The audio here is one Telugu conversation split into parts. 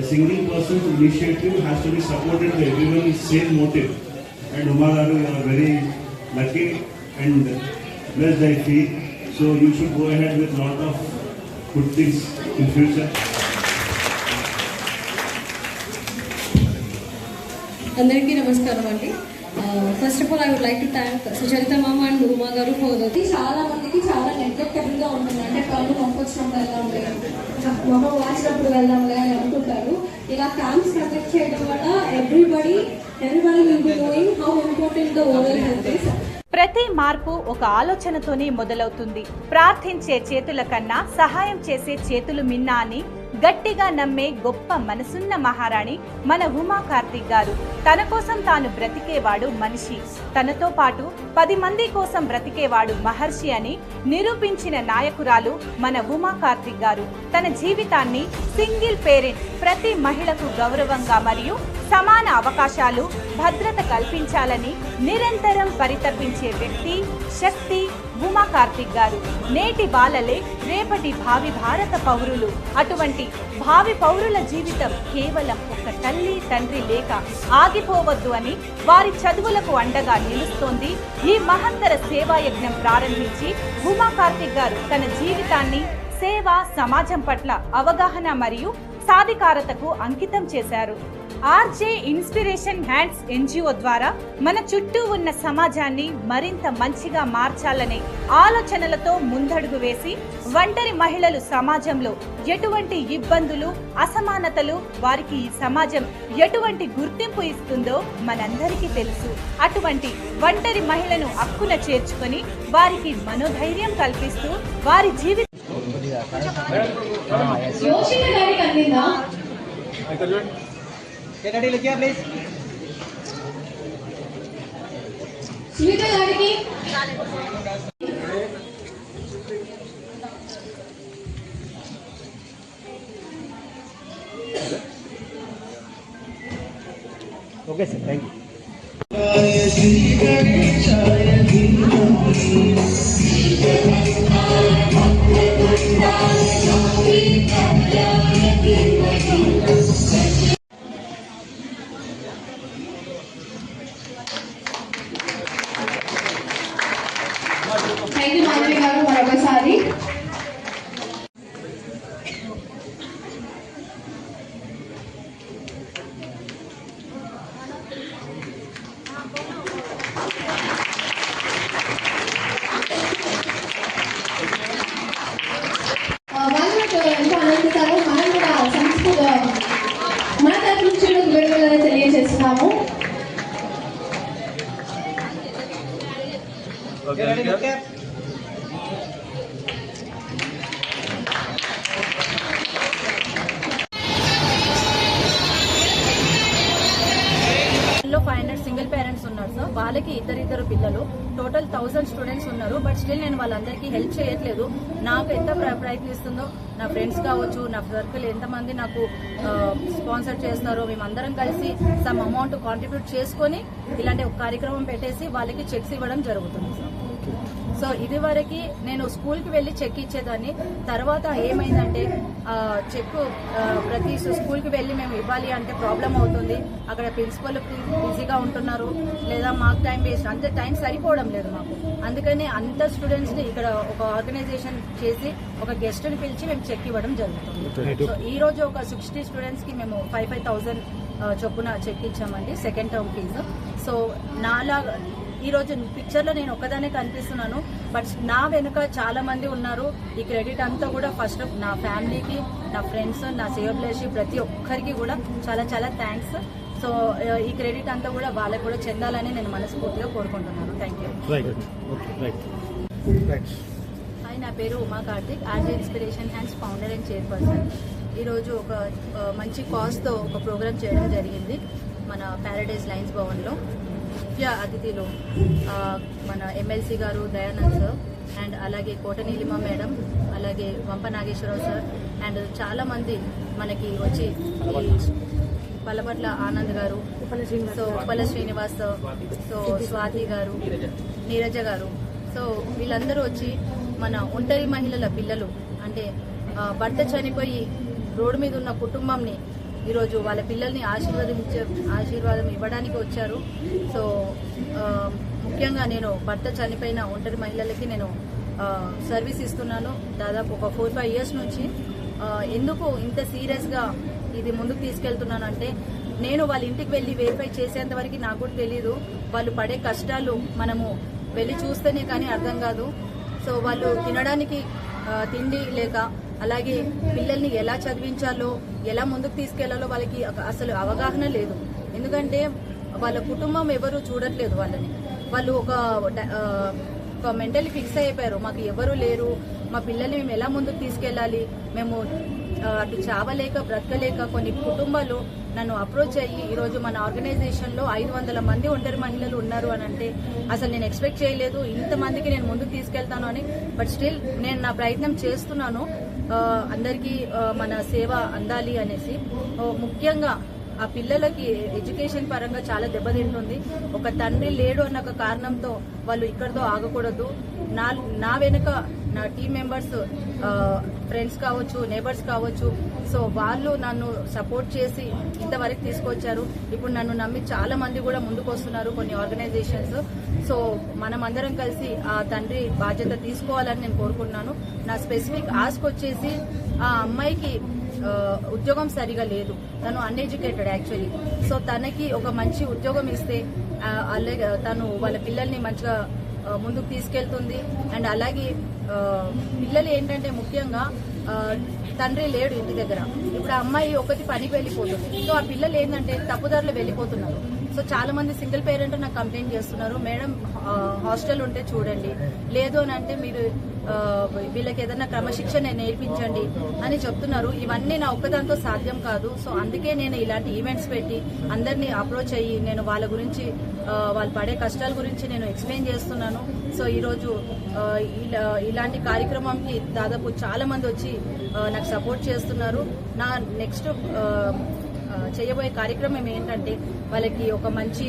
the single person's initiative has to be supported by everyone with same motive. And Uma Garu, you are very lucky and blessed I feel. So you should go ahead with lot of good things in future. అందరికీ నమస్కారం అండి first of all I would like to thank Sucharitha మామ అండ్ ఉమా గారు ఫర్ ఇది చాలా మందికి చాలా నెగ్లెక్టబుల్గా ఉంటుంది అంటే కళ్ళు మొక్కొచ్చినప్పుడు వెళ్దాంలే మొహం వాచినప్పుడు వెళ్దాంలే అని అనుకుంటారు. ఇలా క్యాంప్స్ కండక్ట్ చేయడం వల్ల everybody everybody will be knowing how important the over health is ప్రతి మార్పు ఒక ఆలోచనతోనే మొదలవుతుంది. ప్రార్థించే చేతుల కన్నా సహాయం చేసే చేతులు మిన్నా అని గట్టిగా నమ్మే గొప్ప మనసున్న మహారాణి మన ఉమా కార్తిక్ గారు. తన కోసం తాను బ్రతికేవాడు మనిషి. తనతో పాటు పది మంది కోసం బ్రతికేవాడు మహర్షి అని నిరూపించిన నాయకురాలు మన ఉమా కార్తిక్ గారు. తన జీవితాన్ని సింగిల్ పేరెంట్ ప్రతి మహిళకు గౌరవంగా మరియు సమాన అవకాశాలు భద్రత కల్పించాలని నిరంతరం పరితపించే వ్యక్తి శక్తి ఉమా కార్తిక్ గారు. నేటి బాలలే రేపటి భావి భారత పౌరులు. అటువంటి భావి పౌరుల జీవితం కేవలం ఒక తల్లి తండ్రి లేక ఆగిపోవద్దు అని వారి చదువులకు అండగా నిలుస్తోంది. ఈ మహత్తర సేవాయజ్ఞం ప్రారంభించి ఉమా కార్తిక్ గారు తన జీవితాన్ని సేవ సమాజం పట్ల అవగాహన మరియు సాధికారతకు అంకితం చేశారు. ఆర్జే ఇన్స్పిరేషన్ హ్యాండ్స్ ఎన్జిఓ ద్వారా మన చుట్టూ ఉన్న సమాజాన్ని మరింత మంచిగా మార్చాలనే ఆలోచనలతో ముందడుగు వేసి ఒంటరి మహిళలు సమాజంలో ఎటువంటి ఇబ్బందులు అసమానతలు వారికి ఈ సమాజం ఎటువంటి గుర్తింపు ఇస్తుందో మనందరికీ తెలుసు అటువంటి ఒంటరి మహిళను అక్కున చేర్చుకొని వారికి మనోధైర్యం కల్పిస్తూ వారి జీవిత అయితే చూడండి चटनी लिखिए please okay sir thank you thank you Madhavi garu మరొకసారి. ఆ, వాళ్ళు ఎంతో పేరెంట్స్ వాళ్ళకి ఇద్దరిద్దరు పిల్లలు. టోటల్ థౌసండ్ స్టూడెంట్స్ ఉన్నారు. బట్ స్టిల్ నేను వాళ్ళందరికీ హెల్ప్ చేయట్లేదు. నాకు ఎంత ప్ర- ప్రయత్నిస్తుందో నా ఫ్రెండ్స్ కావచ్చు నా సర్కిల్ ఎంతమంది నాకు స్పాన్సర్ చేస్తారో మేమందరం కలిసి సమ్ అమౌంట్ కాంట్రిబ్యూట్ చేసుకొని ఇలాంటి ఒక కార్యక్రమం పెట్టేసి వాళ్ళకి చెక్స్ ఇవ్వడం జరుగుతుంది. సో ఇది వరకు నేను స్కూల్కి వెళ్ళి చెక్ ఇచ్చేదాన్ని. తర్వాత ఏమైందంటే చెక్ ప్రతి స్కూల్కి వెళ్ళి మేము ఇవ్వాలి అంటే ప్రాబ్లం అవుతుంది. అక్కడ ప్రిన్సిపల్ బిజీగా ఉంటున్నారు. లేదా మాకు టైం వేస్ట్. అంత టైం సరిపోవడం లేదు మాకు. అందుకని అంత స్టూడెంట్స్ని ఇక్కడ ఒక ఆర్గనైజేషన్ చేసి ఒక గెస్ట్ని పిలిచి మేము చెక్ ఇవ్వడం జరుగుతుంది. సో ఈ రోజు ఒక సిక్స్టీ స్టూడెంట్స్కి మేము ఫైవ్ ఫైవ్ థౌసండ్ చొప్పున చెక్ ఇచ్చామండి సెకండ్ టర్మ్ ఫీజు. సో నాలాగా ఈ రోజు పిక్చర్లో నేను ఒక్కదానే కనిపిస్తున్నాను. బట్ నా వెనుక చాలా మంది ఉన్నారు. ఈ క్రెడిట్ అంతా కూడా ఫస్ట్ నా ఫ్యామిలీకి నా ఫ్రెండ్స్ నా సేవబ్లేసి ప్రతి ఒక్కరికి కూడా చాలా చాలా థ్యాంక్స్ సో ఈ క్రెడిట్ అంతా కూడా వాళ్ళకి కూడా చెందాలని నేను మనస్ఫూర్తిగా కోరుకుంటున్నాను. థ్యాంక్ యూ హాయ్ నా పేరు Uma Karthik RJ inspiration hands founder and chairperson ఈరోజు ఒక ఆ, మంచి కాజ్తో ఒక ప్రోగ్రామ్ చేయడం జరిగింది. మన ప్యారడైజ్ లైన్స్ భవన్లో. ముఖ్య అతిథులు మన ఎమ్మెల్సీ గారు దయానంద్ సార్ అండ్ అలాగే కోటనీలిమ మేడం అలాగే వంప నాగేశ్వరరావు సార్ అండ్ చాలా మంది మనకి వచ్చి ఈ ఆనంద్ గారు సో ఉప్పల శ్రీనివాస్ సో స్వాతి గారు నీరజ గారు. సో వీళ్ళందరూ వచ్చి మన ఒంటరి మహిళల పిల్లలు అంటే భర్త చనిపోయి రోడ్డు మీద ఉన్న కుటుంబంని ఈరోజు వాళ్ళ పిల్లల్ని ఆశీర్వదించే ఆశీర్వాదం ఇవ్వడానికి వచ్చారు. సో ముఖ్యంగా నేను భర్త చనిపోయిన ఒంటరి మహిళలకి నేను సర్వీస్ ఇస్తున్నాను. దాదాపు ఒక ఫోర్ ఫైవ్ ఇయర్స్ నుంచి. ఎందుకు ఇంత సీరియస్గా ఇది ముందుకు తీసుకెళ్తున్నానంటే నేను వాళ్ళ ఇంటికి వెళ్ళి వెరిఫై చేసేంత వరకు నాకు కూడా తెలియదు వాళ్ళు పడే కష్టాలు మనము వెళ్ళి చూస్తేనే కానీ అర్థం కాదు. సో వాళ్ళు తినడానికి తిండి లేక అలాగే పిల్లల్ని ఎలా చదివించాలో ఎలా ముందుకు తీసుకెళ్ళాలో వాళ్ళకి అసలు అవగాహన లేదు. ఎందుకంటే వాళ్ళ కుటుంబం ఎవరు చూడట్లేదు వాళ్ళని. వాళ్ళు ఒక ఒక మెంటలీ ఫిక్స్ అయిపోయారు. మాకు ఎవరు లేరు. మా పిల్లల్ని మేము ఎలా ముందుకు తీసుకెళ్ళాలి? మేము అటు చావలేక బ్రతకలేక కొన్ని కుటుంబాలు నన్ను అప్రోచ్ అయ్యి ఈరోజు మన ఆర్గనైజేషన్లో ఐదు వందల మంది ఒంటరి మహిళలు ఉన్నారు అని అంటే అసలు నేను ఎక్స్పెక్ట్ చేయలేదు. ఇంతమందికి నేను ముందుకు తీసుకెళ్తాను అని. బట్ స్టిల్ నేను నా ప్రయత్నం చేస్తున్నాను. అందరికీ మన సేవ అందాలి అనేసి. ముఖ్యంగా ఆ పిల్లలకి ఎడ్యుకేషన్ పరంగా చాలా దెబ్బతింటుంది. ఒక తండ్రి లేడు అన్న ఒక కారణంతో వాళ్ళు ఇక్కడితో ఆగకూడదు. నా నా వెనుక నా టీం మెంబర్స్ ఫ్రెండ్స్ కావచ్చు నేబర్స్ కావచ్చు. సో వాళ్ళు నన్ను సపోర్ట్ చేసి ఇంతవరకు తీసుకొచ్చారు. ఇప్పుడు నన్ను నమ్మి చాలా మంది కూడా ముందుకు వస్తున్నారు కొన్ని ఆర్గనైజేషన్స్ సో మనం అందరం కలిసి ఆ తండ్రి బాధ్యత తీసుకోవాలని నేను కోరుకుంటున్నాను. నా స్పెసిఫిక్ ఆస్క్ వచ్చేసి ఆ అమ్మాయికి ఉద్యోగం సరిగా లేదు. తను అన్ఎడ్యుకేటెడ్ యాక్చువల్లీ సో తనకి ఒక మంచి ఉద్యోగం ఇస్తే అలాగే తను వాళ్ళ పిల్లల్ని మంచిగా ముందుకు తీసుకెళ్తుంది. అండ్ అలాగే పిల్లలు ఏంటంటే ముఖ్యంగా తండ్రి లేడు ఇంటి దగ్గర. ఇప్పుడు అమ్మాయి ఒకటి పనికి వెళ్ళిపోతుంది. సో ఆ పిల్లలు ఏంటంటే తప్పుదారులు వెళ్ళిపోతున్నారు. సో చాలా మంది సింగిల్ పేరెంట్ నాకు కంప్లైంట్ చేస్తున్నారు. మేడం హాస్టల్ ఉంటే చూడండి. లేదు అని అంటే మీరు వీళ్ళకి ఏదైనా క్రమశిక్షణ నేర్పించండి అని చెప్తున్నారు. ఇవన్నీ నా ఒక్కదాంతో సాధ్యం కాదు. సో అందుకే నేను ఇలాంటి ఈవెంట్స్ పెట్టి అందరినీ అప్రోచ్ అయ్యి నేను వాళ్ళ గురించి వాళ్ళు పడే కష్టాల గురించి నేను ఎక్స్ప్లెయిన్ చేస్తున్నాను. సో ఈరోజు ఇలా ఇలాంటి కార్యక్రమంకి దాదాపు చాలా మంది వచ్చి నాకు సపోర్ట్ చేస్తున్నారు. నా నెక్స్ట్ చేయబోయే కార్యక్రమం ఏంటంటే వాళ్ళకి ఒక మంచి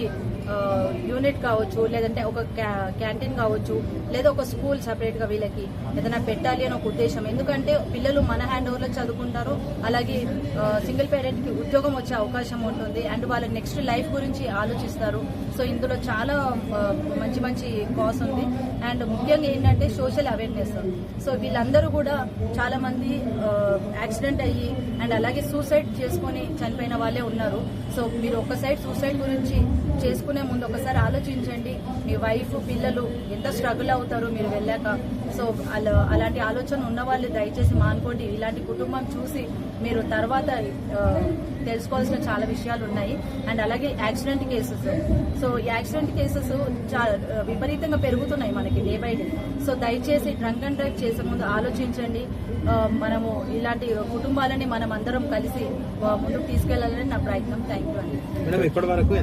యూనిట్ కావచ్చు లేదంటే ఒక క్యా- క్యాంటీన్ కావచ్చు లేదా ఒక స్కూల్ సపరేట్గా వీళ్ళకి ఏదైనా పెట్టాలి అని ఒక ఉద్దేశం. ఎందుకంటే పిల్లలు మన హ్యాండ్ ఓవర్లో చదువుకుంటారు అలాగే సింగిల్ పేరెంట్కి ఉద్యోగం వచ్చే అవకాశం ఉంటుంది అండ్ వాళ్ళ నెక్స్ట్ లైఫ్ గురించి ఆలోచిస్తారు. సో ఇందులో చాలా మంచి మంచి కాస్ ఉంది. అండ్ ముఖ్యంగా ఏంటంటే సోషల్ అవేర్నెస్ సో వీళ్ళందరూ కూడా చాలా మంది యాక్సిడెంట్ అయ్యి అండ్ అలాగే సూసైడ్ చేసుకొని చనిపోయిన వాళ్ళే ఉన్నారు. సో మీరు ఒక సైడ్ సూసైడ్ గురించి చేసుకుని ముందు ఒకసారి ఆలోచించండి. మీ వైఫ్ పిల్లలు ఎంత స్ట్రగుల్ అవుతారు మీరు వెళ్ళాక. సో అలా అలాంటి ఆలోచన ఉన్న వాళ్ళు దయచేసి మానుకోండి. ఇలాంటి కుటుంబం చూసి మీరు తర్వాత తెలుసుకోవాల్సిన చాలా విషయాలు ఉన్నాయి. అండ్ అలాగే యాక్సిడెంట్ కేసెస్. సో ఈ యాక్సిడెంట్ కేసెస్ చాలా విపరీతంగా పెరుగుతున్నాయి మనకి డే బై డే. సో దయచేసి డ్రంక్ అండ్ డ్రైవ్ చేసే ముందు ఆలోచించండి. మనము ఇలాంటి కుటుంబాలని మనం అందరం కలిసి ముందుకు తీసుకెళ్ళాలని నా ప్రయత్నం. థ్యాంక్ యూ అండి.